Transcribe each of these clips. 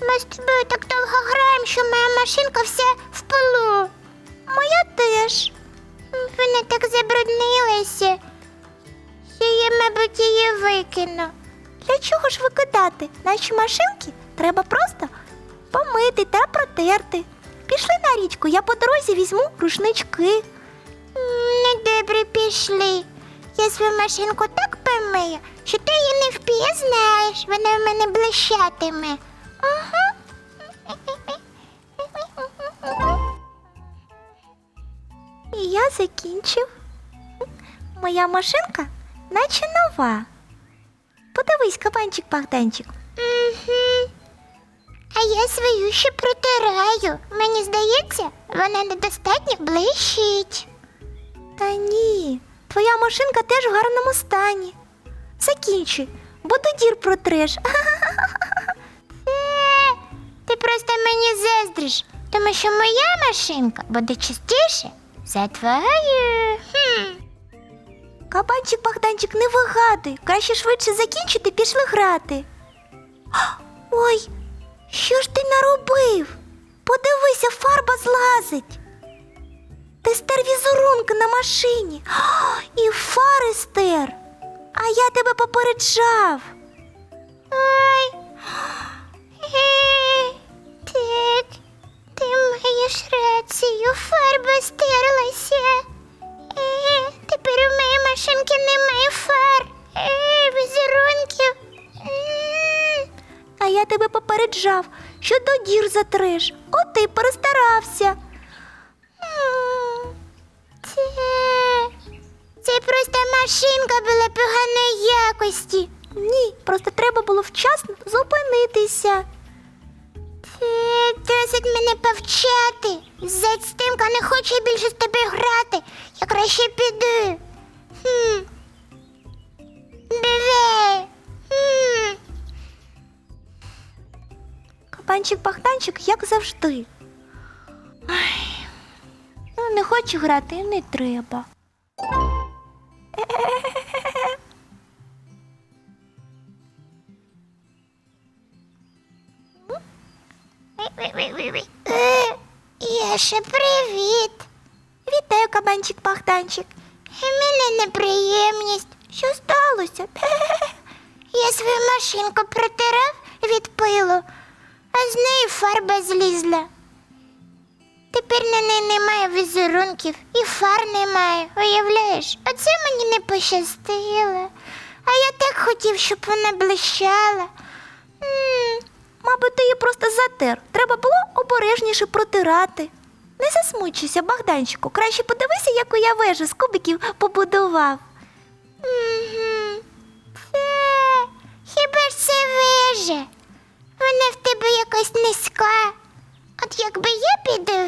Ми з тобою так довго граємо, що моя машинка вся в пилу. Моя теж. Вона так забруднилася. Я, мабуть, її викину. Для чого ж викидати? Наші машинки треба просто помити та протерти. Пішли на річку, я по дорозі візьму рушнички. М, Ну, добре, пішли. Я свою машинку так помию, що ти її не впізнаєш. Вона в мене блищатиме. Ага. І я закінчив. Моя машинка наче нова. Подивись, кабанчик Богданчик. Угу. А я свою ще протираю. Мені здається, вона недостатньо блищить. Та ні, твоя машинка теж в гарному стані. Закінчуй, бо до дір протреш. Е, ти просто мені заздриш, тому що моя машинка буде чистіше за твою. Хм. Кабанчик Богданчик не вигадуй. Краще швидше закінчити, пішли грати. Ой, що ж ти наробив? Подивися, фарба злазить. Ти стер візерунки на машині. І фари стер. Я тебе попереджав. Ой. Е, Так, ти маєш рацію, фарба стерлася. Е, Тепер у моєї машинки немає фар. Е, Візерунків. М. А я тебе попереджав, що до дір затреш. От ти перестарався. Машинка була поганої якості. Ні, просто треба було вчасно зупинитися. Це досить мене повчати. Зацтимка не хоче більше з тобою грати. Я краще піду. Хм. Биве. Хм. Як завжди. Ай, ну, не хочу грати, не треба. Е, Яша, привіт. Вітаю, кабанчик Богданчик. У мене неприємність. Що сталося? Я свою машинку протирав від пилу, а з неї фарба злізла. Тепер на неї немає візерунків і фар немає, уявляєш? Оце мені не пощастило. А я так хотів, щоб вона блищала. М, Мабуть, ти її просто затер. Треба було обережніше протирати. Не засмучуйся, Богданчику. Краще подивися, яку я вежу з кубиків побудував. Мгм. Це хіба ж це вежа? Вона в тебе якась низька.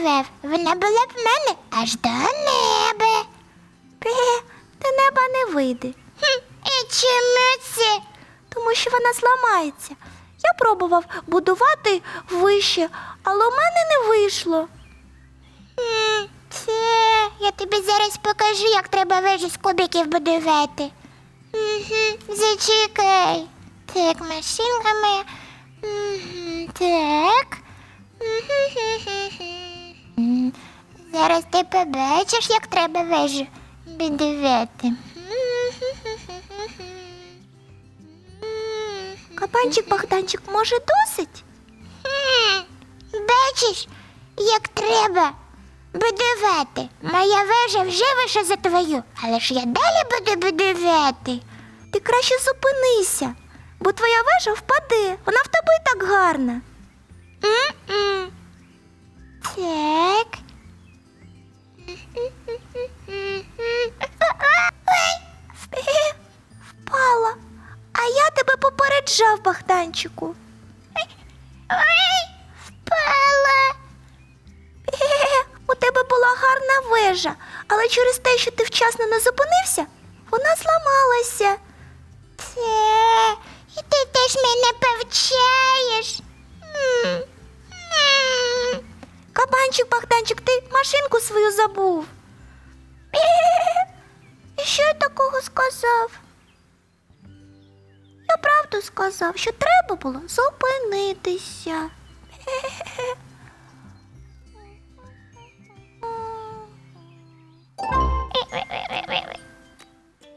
Я вона була б в мене аж до неба. Пе, до неба не вийде, Хм, і чому це? тому що вона зламається. Я пробував будувати вище, але у мене не вийшло. М, Це я тобі зараз покажу, як треба вежу з кубиків будувати. Угу, зачекай. Так, машинка моя. Побачиш, як треба вежу будувати. Кабанчик Богданчик, може, досить? Бачиш, як треба будувати. Моя вежа вже вище за твою, але ж я далі буду будувати. Ти краще зупинися, бо твоя вежа впаде. Вона в тебе і так гарна. М-м. Так. Попереджав, Богданчику. ой, впала. У тебе була гарна вежа, але через те, що ти вчасно не зупинився, вона зламалася. Це, і ти теж мене повчаєш. М, м. Кабанчик Богданчик, ти машинку свою забув. І що я такого сказав? Правду сказав, що треба було зупинитися.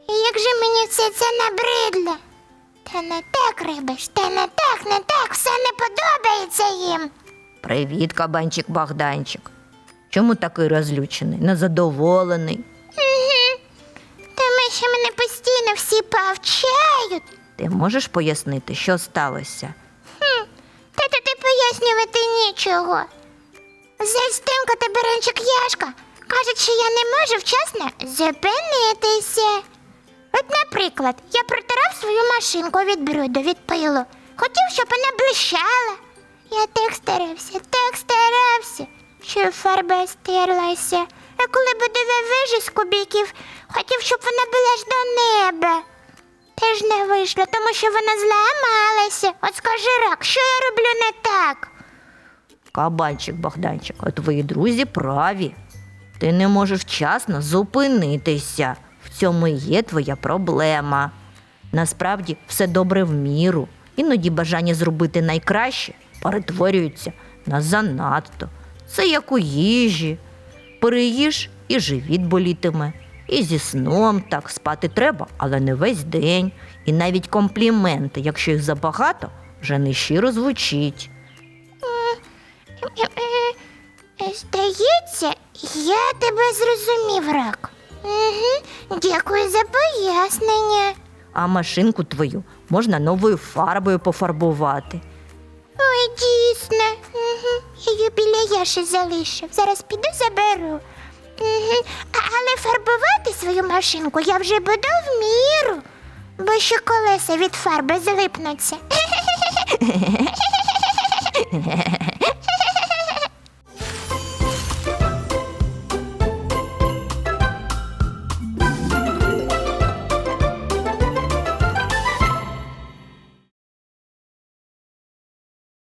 Як же мені все це набридло? Та не так, рибиш, та не так, не так, все не подобається їм. Привіт, кабанчик Богданчик. Чому такий розлючений, незадоволений? Угу. Тому що мене постійно всі повчають. Ти можеш пояснити, що сталося? Хм, та тут і пояснювати нічого. Застимка та Беренчик Яшка кажуть, що я не можу вчасно зупинитися. От, наприклад, я протирав свою машинку від бруду, від пилу. Хотів, щоб вона блищала. Я так старався, так старався, що фарба стерлася. А коли будував вежу з кубиків, хотів, щоб вона була ж до неба. Теж не вийшло, тому що вона зламалася. От скажи рак, що я роблю не так? Кабанчик Богданчик, а твої друзі праві. Ти не можеш вчасно зупинитися. В цьому є твоя проблема. Насправді все добре в міру. Іноді бажання зробити найкраще перетворюється на занадто. Це як у їжі. Переїж і живіт болітиме. І зі сном так спати треба, але не весь день. І навіть компліменти, якщо їх забагато, вже не щиро звучить. Здається, я тебе зрозумів, рак. Угу. Дякую за пояснення. А машинку твою можна новою фарбою пофарбувати. Ой, дійсно. Угу. Я її біля Яші залишив. Зараз піду заберу. Угу але фарбувати свою машинку я вже буду в міру, бо ще колеса від фарби злипнуться.